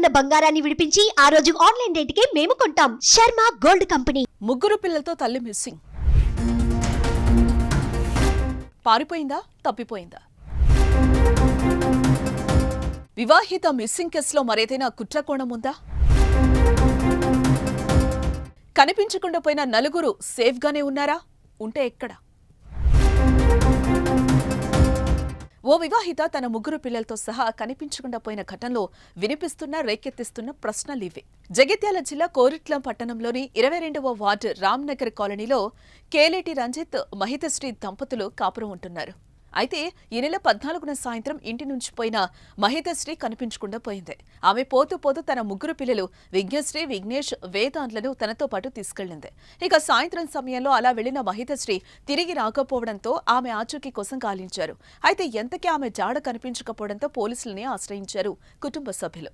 ఉన్న బంగారాన్ని విడిపించి ఆ రోజు ఆన్లైన్ రేటుకే మేము కొంటాం. Sharma gold company. ముగ్గురు పిల్లలతో తల్లి మిస్సింగ్. పారిపోయిందా? తప్పిపోయిందా? వివాహిత మిస్సింగ్ కేసులో మరేదైనా కుట్రకోణం ఉందా? కనిపించకుండా పోయిన నలుగురు సేఫ్గానే ఉన్నారా? ఉంటే ఎక్కడ? ఓ వివాహిత తన ముగ్గురు పిల్లలతో సహా కనిపించకుండా పోయిన ఘటనలో వినిపిస్తున్న రేకెత్తిస్తున్న ప్రశ్నలు ఇవే. జగిత్యాల జిల్లా కోరిట్లం పట్టణంలోని ఇరవై రెండవ వార్డు రామ్నగర్ కాలనీలో కేలేటి రంజిత్ మహితశ్రీ దంపతులు కాపురం ఉంటున్నారు. అయితే ఈ నెల పద్నాలుగున సాయంత్రం ఇంటి నుంచి పోయిన మహితశ్రీ కనిపించకుండా పోయింది. ఆమె పోతూ పోతూ తన ముగ్గురు పిల్లలు విఘ్నశ్రీ విఘ్నేష్ వేదాంత్లను తనతో పాటు తీసుకెళ్ళింది ఇక సాయంత్రం సమయంలో అలా వెళ్ళిన మహితశ్రీ తిరిగి రాకపోవడంతో ఆమె ఆచూకీ కోసం గాలించారు. అయితే ఎంతకీ ఆమె జాడ కనిపించకపోవడంతో పోలీసులనే ఆశ్రయించారు కుటుంబ సభ్యులు.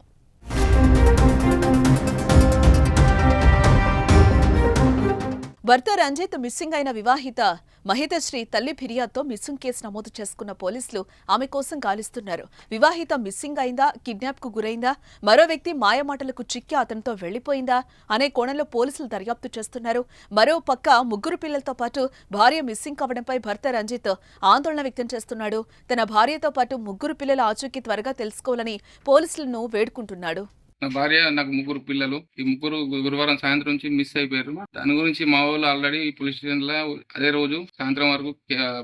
భర్త రంజిత్ మిస్సింగ్ అయిన వివాహిత మహితశ్రీ తల్లి ఫిర్యాదుతో మిస్సింగ్ కేసు నమోదు చేసుకున్న పోలీసులు ఆమె కోసం గాలిస్తున్నారు. వివాహిత మిస్సింగ్ అయిందా? కిడ్నాప్కు గురైందా? మరో వ్యక్తి మాయమాటలకు చిక్కి అతనితో వెళ్ళిపోయిందా అనే కోణంలో పోలీసులు దర్యాప్తు చేస్తున్నారు. మరో పక్క ముగ్గురు పిల్లలతో పాటు భార్య మిస్సింగ్ కావడంపై భర్త రంజిత్ ఆందోళన వ్యక్తం చేస్తున్నాడు. తన భార్యతో పాటు ముగ్గురు పిల్లల ఆచూకీ త్వరగా తెలుసుకోవాలని పోలీసులను వేడుకుంటున్నాడు. నా భార్య నాకు ముగ్గురు పిల్లలు. ఈ ముగ్గురు గురువారం సాయంత్రం నుంచి మిస్ అయిపోయారు. దాని గురించి మా వాళ్ళు ఆల్రెడీ పోలీస్ స్టేషన్లో అదే రోజు సాయంత్రం వరకు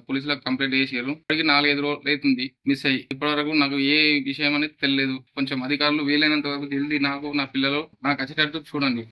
పోలీసులకు కంప్లైంట్ చేశారు. ఇప్పటికి నాలుగైదు రోజులు అవుతుంది మిస్ అయ్యి. ఇప్పటి వరకు నాకు ఏ విషయం అనేది తెలియదు కొంచెం అధికారులు వీలైనంత వరకు తెలియదు. నాకు నా పిల్లలు నాకు వచ్చేటట్టు చూడండి.